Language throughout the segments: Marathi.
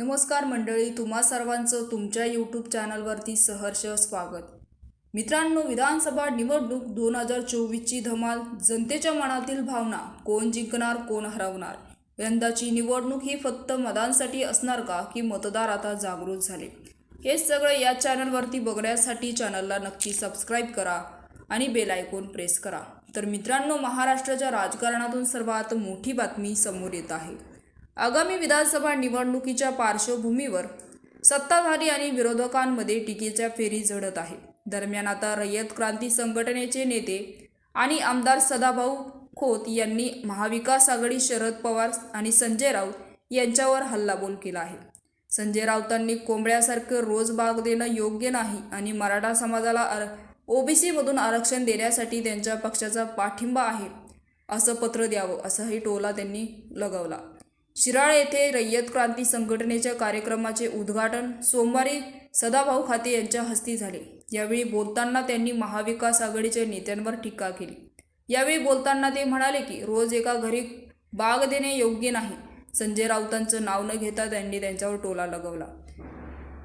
नमस्कार मंडळी तुम्हा सर्वांचं तुमच्या यूट्यूब चॅनलवरती सहर्ष स्वागत. मित्रांनो विधानसभा निवडणूक दोन हजार चोवीसची धमाल जनतेच्या मनातील भावना कोण जिंकणार कोण हरवणार? यंदाची निवडणूक ही फक्त मतांसाठी असणार का की मतदार आता जागृत झाले? हे सगळं या चॅनलवरती बघण्यासाठी चॅनलला नक्की सबस्क्राईब करा आणि बेल आयकॉन प्रेस करा. तर मित्रांनो महाराष्ट्राच्या राजकारणातून सर्वात मोठी बातमी समोर येत आहे. आगामी विधानसभा निवडणुकीच्या पार्श्वभूमीवर सत्ताधारी आणि विरोधकांमध्ये टीकेच्या फेरी झडत आहे. दरम्यान आता रयत क्रांती संघटनेचे नेते आणि आमदार सदाभाऊ खोत यांनी महाविकास आघाडी शरद पवार आणि संजय राऊत यांच्यावर हल्लाबोल केला आहे. संजय राऊतांनी कोंबड्यासारखं रोज बाग देणं योग्य नाही आणि मराठा समाजाला आर ओबीसीमधून आरक्षण देण्यासाठी त्यांच्या पक्षाचा पाठिंबा आहे असं पत्र द्यावं असाही टोला त्यांनी लगावला. शिराळ येथे रय्यत क्रांती संघटनेच्या कार्यक्रमाचे उद्घाटन सोमवारी सदाभाऊ खाते यांच्या हस्ते झाले. यावेळी बोलताना त्यांनी महाविकास आघाडीच्या नेत्यांवर टीका केली. यावेळी बोलताना ते म्हणाले की रोज एका घरी बाग देणे योग्य नाही. संजय राऊतांचं नाव न घेता त्यांनी त्यांच्यावर टोला लगवला.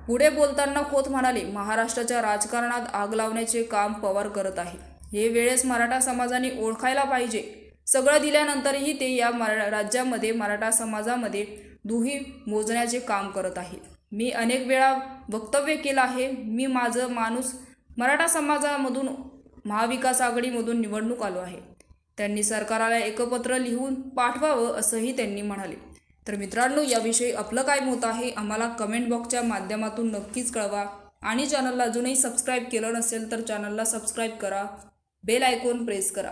पुढे बोलताना खोत म्हणाले महाराष्ट्राच्या राजकारणात आग लावण्याचे काम पवार करत आहे. हे वेळेस मराठा समाजाने ओळखायला पाहिजे. सगळं दिल्यानंतरही ते या मरा राज्यामध्ये मराठा समाजामध्ये दुही मोजण्याचे काम करत आहे मी अनेक वेळा वक्तव्य केलं आहे मी माझं माणूस मराठा समाजामधून महाविकास आघाडीमधून निवडणूक आलो आहे. त्यांनी सरकाराला एकपत्र लिहून पाठवावं असंही त्यांनी म्हणाले. तर मित्रांनो याविषयी आपलं काय मत आहे आम्हाला कमेंट बॉक्सच्या माध्यमातून नक्कीच कळवा. आणि चॅनलला अजूनही सबस्क्राईब केलं नसेल तर चॅनलला सबस्क्राईब करा. बेल आयकॉन प्रेस करा.